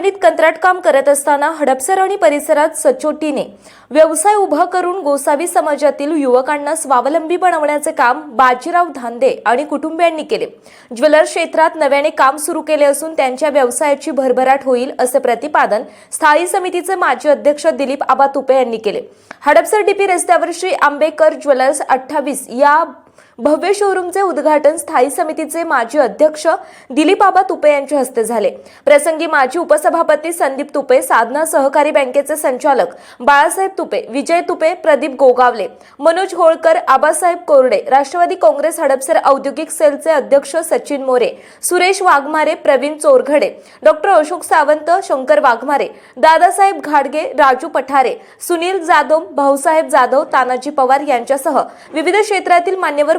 कंपनीत कंत्राट काम करत असताना हडपसर आणि परिसरात सचोटीने व्यवसाय उभा करून गोसावी समाजातील युवकांना स्वावलंबी बनवण्याचे काम बाजीराव धांदे आणि कुटुंबियांनी केले. ज्वेलर क्षेत्रात नव्याने काम सुरू केले असून त्यांच्या व्यवसायाची भरभराट होईल असे प्रतिपादन स्थायी समितीचे माजी अध्यक्ष दिलीप आबा तुपे यांनी केले. हडपसर डीपी रस्त्यावर श्री आंबेकर ज्वेलर्स अठ्ठावीस या भव्य शोरूमचे उद्घाटन स्थायी समितीचे माजी अध्यक्ष दिलीपाबा तुपे यांच्या हस्ते झाले. प्रसंगी माजी उपसभापती संदीप तुपे साधना सहकारी बँकेचे संचालक बाळासाहेब तुपे विजय तुपे प्रदीप गोगावले मनोज होळकर आबासाहेब कोरडे राष्ट्रवादी काँग्रेस हडपसर औद्योगिक सेलचे अध्यक्ष सचिन मोरे सुरेश वाघमारे प्रवीण चोरघडे डॉक्टर अशोक सावंत शंकर वाघमारे दादासाहेब घाडगे राजू पठारे सुनील जाधव भाऊसाहेब जाधव तानाजी पवार यांच्यासह विविध क्षेत्रातील मान्यवर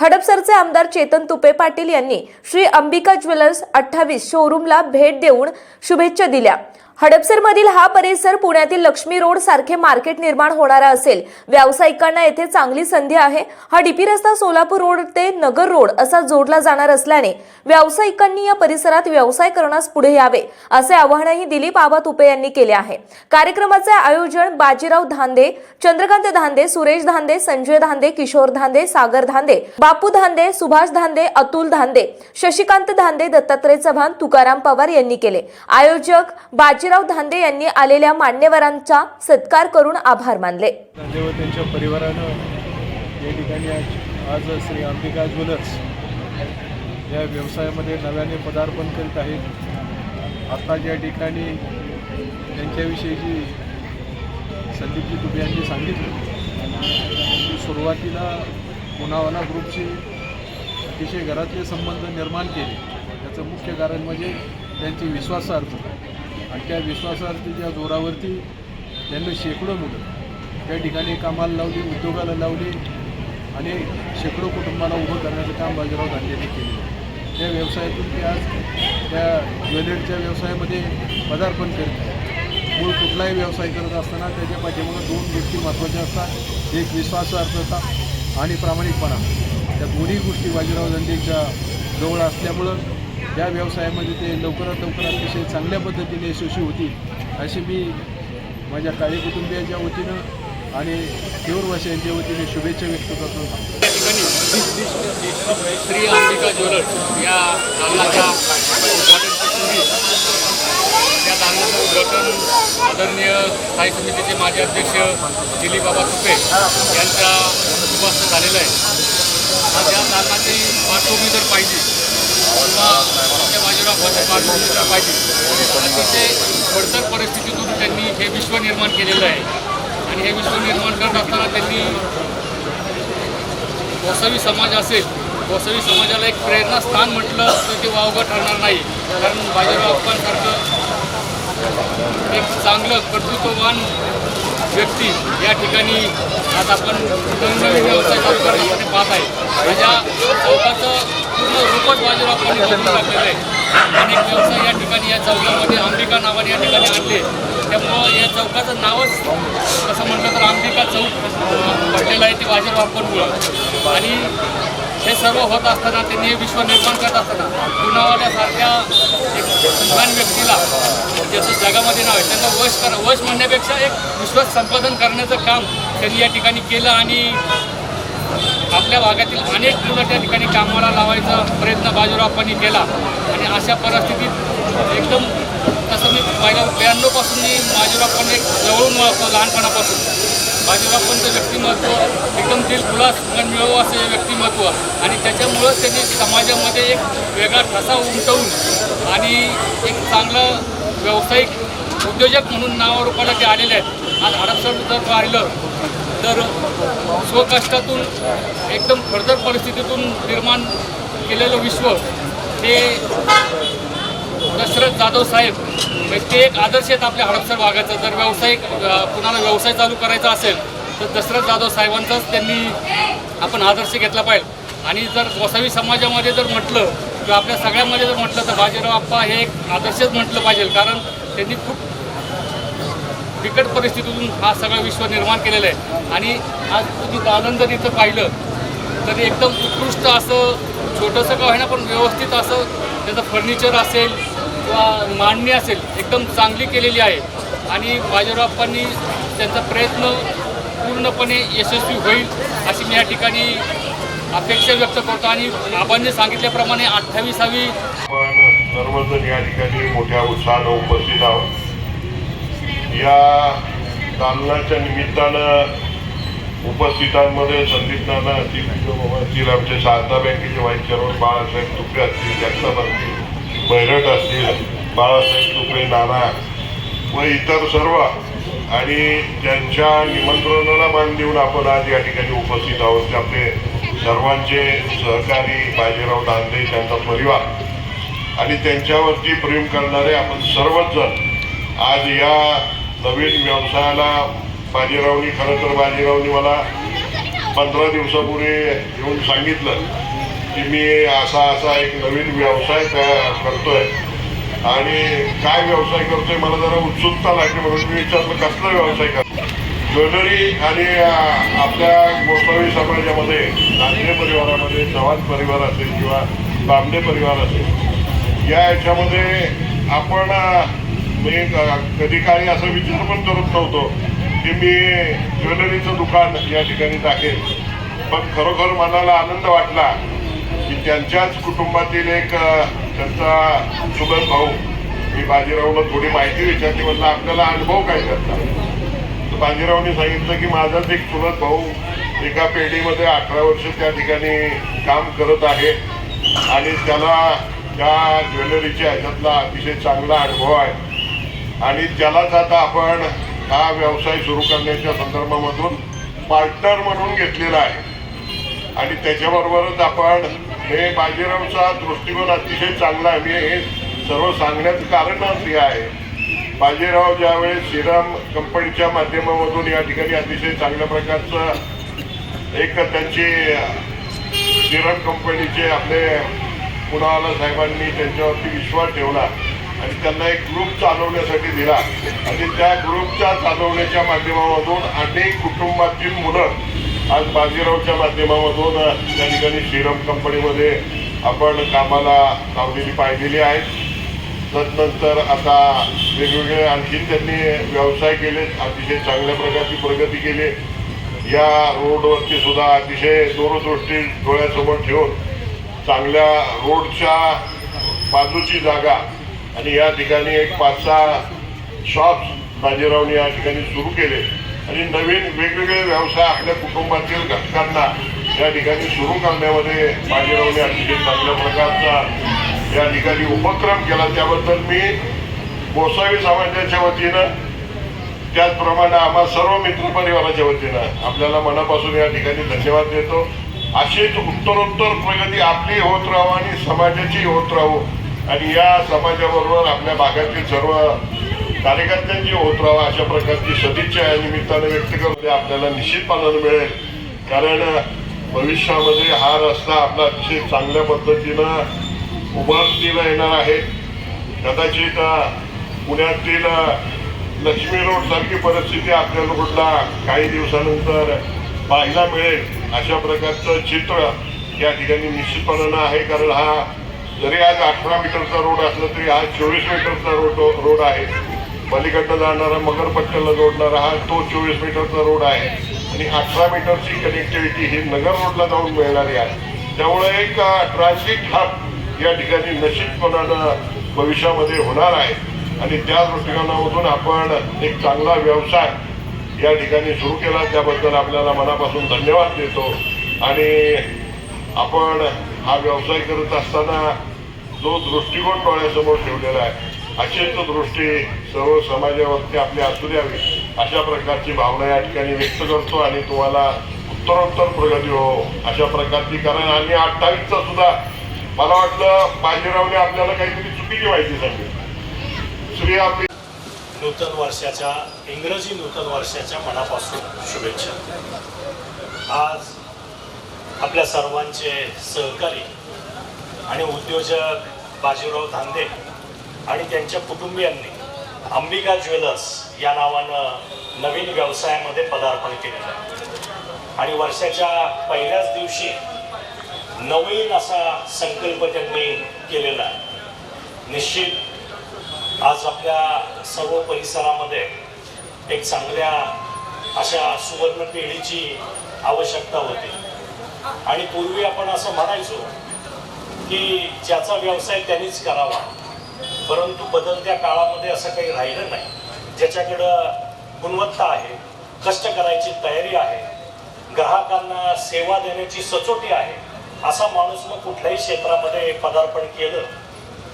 हडपसरचे आमदार चेतन तुपे पाटील यांनी श्री अंबिका ज्वेलर्स अठ्ठावीस शोरूमला भेट देऊन शुभेच्छा दिल्या. हडपसरमधील हा परिसर पुण्यातील लक्ष्मी रोड सारखे मार्केट निर्माण होणारा असेल. व्यावसायिकांना येथे चांगली संधी आहे. हा डीपी रस्ता सोलापूर रोड ते नगर रोड असा जोडला जाणार असल्याने व्यावसायिकांनी या परिसरात व्यवसाय करण्यास पुढे यावे असे आवाहनही दिलीप आबा तुपे यांनी केले आहे. कार्यक्रमाचे आयोजन बाजीराव धांदे चंद्रकांत धांदे सुरेश धांदे संजय धांदे किशोर धांदे सागर धांदे बापू धांदे सुभाष धांदे अतुल धांदे शशिकांत धांदे दत्तात्रय चव्हाण तुकाराम पवार यांनी केले. आयोजक बाजीराव धांदे यांनी आलेल्या मान्यवरांचा सत्कार करून आभार मानले. त्यांच्या परिवारानं या ठिकाणी आज श्री अंबिका ज्वेलर्स या व्यवसायामध्ये नव्याने पदार्पण करीत आहेत. आता ज्या ठिकाणी त्यांच्याविषयीची संदीपजी दुबे यांनी सांगितलं सुरुवातीला पुनावाला ग्रुपशी अतिशय घरातले संबंध निर्माण केले. त्याचं मुख्य कारण म्हणजे त्यांची विश्वासार्थ. आणि त्या विश्वासार्थीच्या जोरावरती त्यांनी शेकडो मुलं त्या ठिकाणी कामाला लावली उद्योगाला लावली आणि शेकडो कुटुंबाला उभं करण्याचं काम बाजीराव गांधींनी केलं त्या व्यवसायातून ते आज त्या ज्वेलरीच्या व्यवसायामध्ये पदार्पण करत आहे मूळ कुठलाही व्यवसाय करत असताना त्याच्या पाठीमागं दोन गोष्टी महत्त्वाच्या असतात. एक विश्वासार्थता आणि प्रामाणिकपणा. त्या दोन्ही गोष्टी बाजीराव गांधींच्या जवळ असल्यामुळं या व्यवसायामध्ये ते लवकरात लवकर अतिशय चांगल्या पद्धतीने यशस्वी होतील अशी मी माझ्या काळी कुटुंबियाच्या वतीनं आणि तीव्रवासियांच्या वतीने शुभेच्छा व्यक्त करतो. त्या ठिकाणी श्री अंबिका ज्वेलर्स या दालनाच्या त्या दालनाचं उद्घाटन आदरणीय स्थायी समितीचे माजी अध्यक्ष दिलीप बाबा तुपे यांच्या उद्ध्वस्त झालेलं आहे. त्या या दालनाची पार्श्वभूमी जर पाहिजे किंवा आमच्या बाजीरावाची पार्श्वभूमी जर पाहिजे अतिशय खडतर परिस्थितीतून त्यांनी हे विश्व निर्माण केलेलं आहे. आणि हे विश्व निर्माण करत असताना त्यांनी वसवी समाज असेल वसवी समाजाला एक प्रेरणास्थान म्हटलं तर ते वावगं ठरणार नाही. कारण बाजीराव अप्पांसारखं एक चांगलं कर्तृत्ववान व्यक्ती या ठिकाणी आज आपण नवनवीन व्यवसाय चालू करण्यासाठी पाहत आहे. माझ्या चौकाचं पूर्ण रूपच बाजूला अप्पांनी लागलेलं आहे. अनेक व्यवसाय या ठिकाणी या चौकामध्ये अंबिका नावाने या ठिकाणी आणले. त्यामुळं या चौकाचं नावच कसं म्हटलं तर अंबिका चौक पडलेलं आहे ते बाजीराव अप्पांमुळं आणि हे सर्व होत असताना त्यांनी हे विश्व निर्माण करत असताना पुनावाल्यासारख्या एक व्यक्तीला म्हणजे ज्याचं जगामध्ये नाव आहे त्यांना वश करा वश म्हणण्यापेक्षा एक विश्वास संपादन करण्याचं काम त्यांनी या ठिकाणी केलं आणि आपल्या भागातील अनेक मुलं त्या ठिकाणी कामाला लावायचा प्रयत्न बाजीरावांनी केला. आणि अशा परिस्थितीत एकदम तसं मी पहिल्या ब्याण्णवपासून मी बाजीरावांनी एक जवळून ओळखतो लहानपणापासून. बाजीरावांचं व्यक्तिमत्व एकदम दिलखुलास मन मिळव असं व्यक्तिमत्व आणि त्याच्यामुळं त्यांनी समाजामध्ये एक वेगळा ठसा उमटवून आणि एक चांगलं व्यावसायिक उद्योजक म्हणून नावारूपाला ते आलेले आहेत आज हडपसर जर पाहिलं तर स्वकष्टातून एकदम खडतर परिस्थितीतून निर्माण केलेलं विश्व हे दशरथ जाधव साहेब म्हणजे ते एक आदर्श आहेत आपल्या हडपसर भागाचं. जर व्यावसायिक कुणाला व्यवसाय चालू करायचा असेल तर दशरथ जाधव साहेबांचाच त्यांनी आपण आदर्श घेतला पाहिजे. आणि जर गोसावी समाजामध्ये जर म्हटलं किंवा आपल्या सगळ्यांमध्ये जर म्हटलं तर बाजीराव आप्पा हे एक आदर्शच म्हटलं पाहिजे कारण त्यांनी खूप बिकट परिस्थितीतून हा सगळं विश्व निर्माण केलेलं आहे. आणि आज तुम्ही दालन जर इथं पाहिलं तर एकदम उत्कृष्ट असं छोटंसं का होईना पण व्यवस्थित असं त्याचं फर्निचर असेल किंवा मांडणी असेल एकदम चांगली केलेली आहे. आणि बाजीरावप्पांनी त्यांचा प्रयत्न पूर्णपणे यशस्वी होईल अशी मी या ठिकाणी अपेक्षा व्यक्त करतो आणि बाबांनी सांगितल्याप्रमाणे अठ्ठावीसावी आपण सर्वजण या ठिकाणी मोठ्या उत्साहानं उपस्थित आहोत. या दालनाच्या निमित्तानं उपस्थितांमध्ये संदीप नाना असतील असतील आमचे शारदा बँकेचे व्हाईस चेअरमन बाळासाहेब तुपे असतील जगताप असतील बैरट असतील बाळासाहेब तुपे नाना व इतर सर्व आणि त्यांच्या निमंत्रणाला मान देऊन आपण आज या ठिकाणी उपस्थित आहोत. आपले सर्वांचे सहकारी बाजीराव दांडे त्यांचा परिवार आणि त्यांच्यावरती प्रेम करणारे आपण सर्वच जण आज या नवीन व्यवसायाला बाजीरावनी खरं तर बाजीरावनी मला पंधरा दिवसापूर्वी येऊन सांगितलं की मी असा असा एक नवीन व्यवसाय करतोय. आणि काय व्यवसाय करतोय मला जरा उत्सुकता लागली म्हणून मी विचारलं कसला व्यवसाय करतो ज्वेलरी आणि आपल्या गोसावी समाजामध्ये नांदे परिवारामध्ये चव्हाण परिवार असेल किंवा बांबडे परिवार असेल या याच्यामध्ये आपण मी कधी काही असं विचार पण करत नव्हतो की मी ज्वेलरीचं दुकान या ठिकाणी टाकेल पण खरोखर मनाला आनंद वाटला की त्यांच्याच कुटुंबातील एक त्यांचा सुगत भाऊ मी बाजीरावला थोडी माहिती विचारली म्हणलं आपल्याला अनुभव काय करता? बाजीरावने सांगितलं की माझाच एक चुलत भाऊ एका पेढीमध्ये अठरा वर्ष त्या ठिकाणी काम करत आहे. आणि त्याला त्या ज्वेलरीच्या ह्याच्यातला अतिशय चांगला अनुभव आहे. आणि त्यालाच आता आपण हा व्यवसाय सुरू करण्याच्या संदर्भामधून पार्टनर म्हणून घेतलेला आहे. आणि त्याच्याबरोबरच आपण हे बाजीरावचा दृष्टिकोन अतिशय चांगला आहे. मी हे सर्व सांगण्याचं कारणच हे आहे. बाजीराव ज्यावेळेस श्रीराम कंपनीच्या माध्यमामधून या ठिकाणी अतिशय चांगल्या प्रकारचं एक त्यांची श्रीराम कंपनीचे आपले पुनावाला साहेबांनी त्यांच्यावरती विश्वास ठेवला आणि त्यांना एक ग्रुप चालवण्यासाठी दिला. आणि त्या ग्रुपच्या चालवण्याच्या माध्यमामधून अनेक कुटुंबातील मुलं आज बाजीरावच्या माध्यमामधून त्या ठिकाणी श्रीराम कंपनीमध्ये आपण कामाला लावलेली पाहिलेली आहेत. तदनंतर आता वेगवेगळे आणखीन त्यांनी व्यवसाय केले अतिशय चांगल्या प्रकारची प्रगती केली. या रोडवरती सुद्धा अतिशय दूरदृष्टी डोळ्यासमोर ठेवून चांगल्या रोडच्या बाजूची जागा आणि या ठिकाणी एक पाच सहा शॉप्स बाजीरावने या ठिकाणी सुरू केले. आणि नवीन वेगवेगळे व्यवसाय आपल्या कुटुंबातील घटकांना या ठिकाणी सुरू करण्यामध्ये बाजीरावने अतिशय चांगल्या प्रकारचा या ठिकाणी उपक्रम केला. त्याबद्दल मी गोसावी समाजाच्या वतीनं त्याचप्रमाणे आम्हा सर्व मित्रपरिवाराच्या वतीनं आपल्याला मनापासून या ठिकाणी धन्यवाद देतो. अशीच उत्तरोत्तर प्रगती आपली होत राहू आणि समाजाची होत राहू आणि या समाजाबरोबर आपल्या भागातील सर्व कार्यकर्त्यांची होत राहावं अशा प्रकारची सदिच्छा या निमित्तानं व्यक्त करते आपल्याला निश्चितपणानं मिळेल. कारण भविष्यामध्ये हा रस्ता आपला अतिशय चांगल्या पद्धतीनं उभारतीला येणार आहे. कदाचित पुण्यातील लक्ष्मी रोड सारखी परिस्थिती आपल्या रोडला काही दिवसानंतर पाहायला मिळेल. अशा प्रकारचं चित्र या ठिकाणी निश्चितपणानं आहे. कारण हा जरी आज अठरा मीटरचा रोड असला तरी हा चोवीस मीटरचा रोड रोड आहे. पलीकडनं जाणारा मगरपट्ट्याला जोडणारा हा तो चोवीस मीटरचा रोड आहे. आणि अठरा मीटरची कनेक्टिव्हिटी ही नगर रोडला जाऊन मिळणारी आहे. त्यामुळे एक ट्रान्झिट हब या ठिकाणी निश्चितपणानं भविष्यामध्ये होणार आहे. आणि त्या दृष्टिकोनामधून आपण एक चांगला व्यवसाय या ठिकाणी सुरू केला. त्याबद्दल आपल्याला मनापासून धन्यवाद देतो. आणि आपण हा व्यवसाय करत असताना जो दृष्टिकोन डोळ्यासमोर ठेवलेला आहे अशीच दृष्टी सर्व समाजावरती आपली असू द्यावी अशा प्रकारची भावना या ठिकाणी व्यक्त करतो. आणि तुम्हाला उत्तरोत्तर प्रगती हो अशा प्रकारची कारण. आणि अठ्ठावीसचा सुद्धा मला वाटलं बाजीरावने आपल्याला काहीतरी चुकीची माहिती सांगितली श्री आपली नूतन वर्षाच्या इंग्रजी नूतन वर्षाच्या मनापासून शुभेच्छा. आज आपल्या सर्वांचे सहकारी आणि उद्योजक बाजीराव धांदे आणि त्यांच्या कुटुंबियांनी अंबिका ज्वेलर्स या नावानं नवीन व्यवसायामध्ये पदार्पण केलेलं आहे. आणि वर्षाच्या पहिल्याच दिवशी नवीन असा संकल्प त्यांनी केलेला आहे. निश्चित आज आपल्या सर्व परिसरामध्ये एक चांगल्या अशा सुवर्ण पेढीची आवश्यकता होती. आणि पूर्वी आपण असं म्हणायचो की ज्याचा व्यवसाय त्यांनीच करावा. परंतु बदलत्या काळामध्ये असं काही राहिलं नाही. ज्याच्याकडं गुणवत्ता आहे कष्ट करायची तयारी आहे ग्राहकांना सेवा देण्याची सचोटी आहे असा माणूस मग कुठल्याही क्षेत्रामध्ये पदार्पण केलं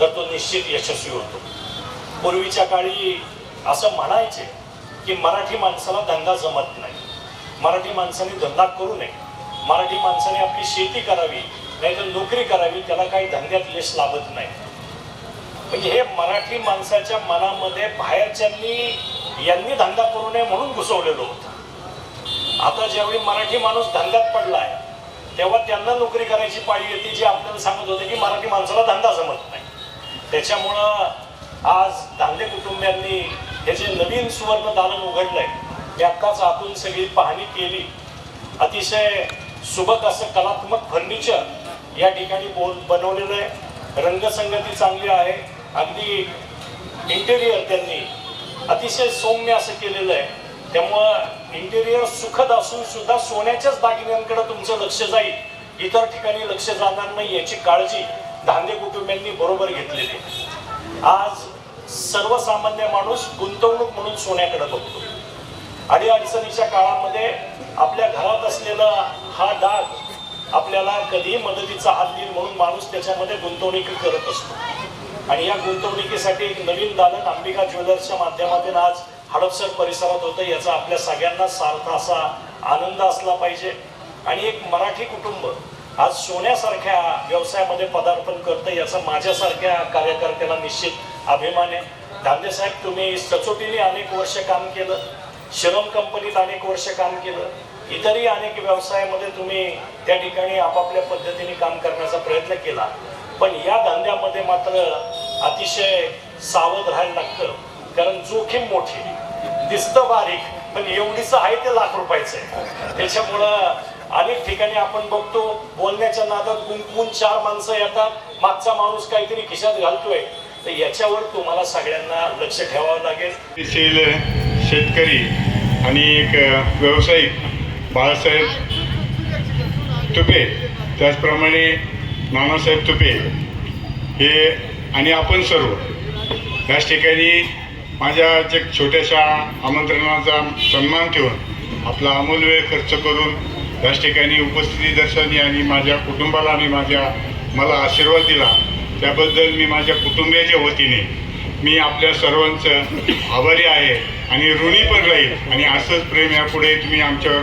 तर तो निश्चित यशस्वी होतो. पूर्वीच्या काळी असं म्हणायचे की मराठी माणसाला धंदा जमत नाही. मराठी माणसाने धंदा करू नये. मराठी माणसाने आपली शेती करावी नाहीतर नोकरी करावी त्याला काही धंद्यात यश लाभत नाही. म्हणजे हे मराठी माणसाच्या मनामध्ये बाहेरच्यांनी यांनी धंदा करू नये म्हणून घुसवलेलं होतं. आता ज्यावेळी मराठी माणूस धंद्यात पडलाय तेव्हा त्यांना नोकरी करायची पाळी येते जी आपल्याला सांगत होते की मराठी माणसाला धंदा जमत नाही. त्याच्यामुळं आज दांडे कुटुंबियांनी हे जे नवीन सुवर्ण दालन उघडलंय मी आत्ताच आतून सगळी पाहणी केली. अतिशय सुबक असं कलात्मक फर्निचर या ठिकाणी बोल बनवलेलं आहे. रंगसंगती चांगली आहे. अगदी इंटेरियर त्यांनी अतिशय सौम्य असं केलेलं आहे. त्यामुळं इंटेरियर सुखद असून सुद्धा सोन्याच्याच दागिन्यांकडे तुमचं लक्ष जाईल इतर ठिकाणी लक्ष जाणार नाही याची काळजी धांदे कुटुंबियांनी बरोबर घेतलेली आहे. आज सर्वसामान्य माणूस गुंतवणूक म्हणून सोन्याकडे बघतो आणि अडचणीच्या काळामध्ये आपल्या घरात असलेला हा डाग आपल्याला कधीही मदतीचा हात देईल म्हणून माणूस त्याच्यामध्ये गुंतवणूक करत असतो आणि या गुंतवणुकीसाठी एक नवीन दालन अंबिका ज्वेलर्सच्या माध्यमातून आज हडपसर परिसरात होतं. याचा आपल्या सगळ्यांना सार्थ असा आनंद असला पाहिजे. आणि एक मराठी कुटुंब आज सोन्यासारख्या व्यवसायामध्ये पदार्पण करतं याचा माझ्यासारख्या कार्यकर्त्याला निश्चित अभिमान आहे. धांदेसाहेब तुम्ही सचोटीने अनेक वर्ष काम केलं. श्रम कंपनीत अनेक वर्ष काम केलं. इतरही अनेक व्यवसायामध्ये तुम्ही त्या ठिकाणी आपापल्या पद्धतीने काम करण्याचा प्रयत्न केला. पण या धंद्यामध्ये मात्र अतिशय सावध राहायला लागतं. कारण जोखीम मोठी दिसतं बारीक पण एवढीच आहे ते लाख रुपयाचं आहे. त्याच्यामुळं अनेक ठिकाणी आपण बघतो बोलण्याच्या नादात गुंतवून चार माणसं येतात मागचा माणूस काहीतरी खिशात घालतोय. तर याच्यावर तुम्हाला सगळ्यांना लक्ष ठेवावं लागेल. शील शेतकरी आणि एक व्यावसायिक बाळासाहेब तुपे. त्याचप्रमाणे नानासाहेब तुपे. हे आणि आपण सर्व. याच ठिकाणी माझ्या जे छोट्याशा आमंत्रणाचा सन्मान ठेवून आपला अमूल वेळ खर्च करून या ठिकाणी उपस्थिती दर्शनी आणि माझ्या कुटुंबाला आणि माझ्या मला आशीर्वाद दिला. त्याबद्दल मी माझ्या कुटुंबियाच्या वतीने मी आपल्या सर्वांचं आभारी आहे आणि ऋणी पण राहील आणि असंच प्रेम यापुढे तुम्ही आमच्यावर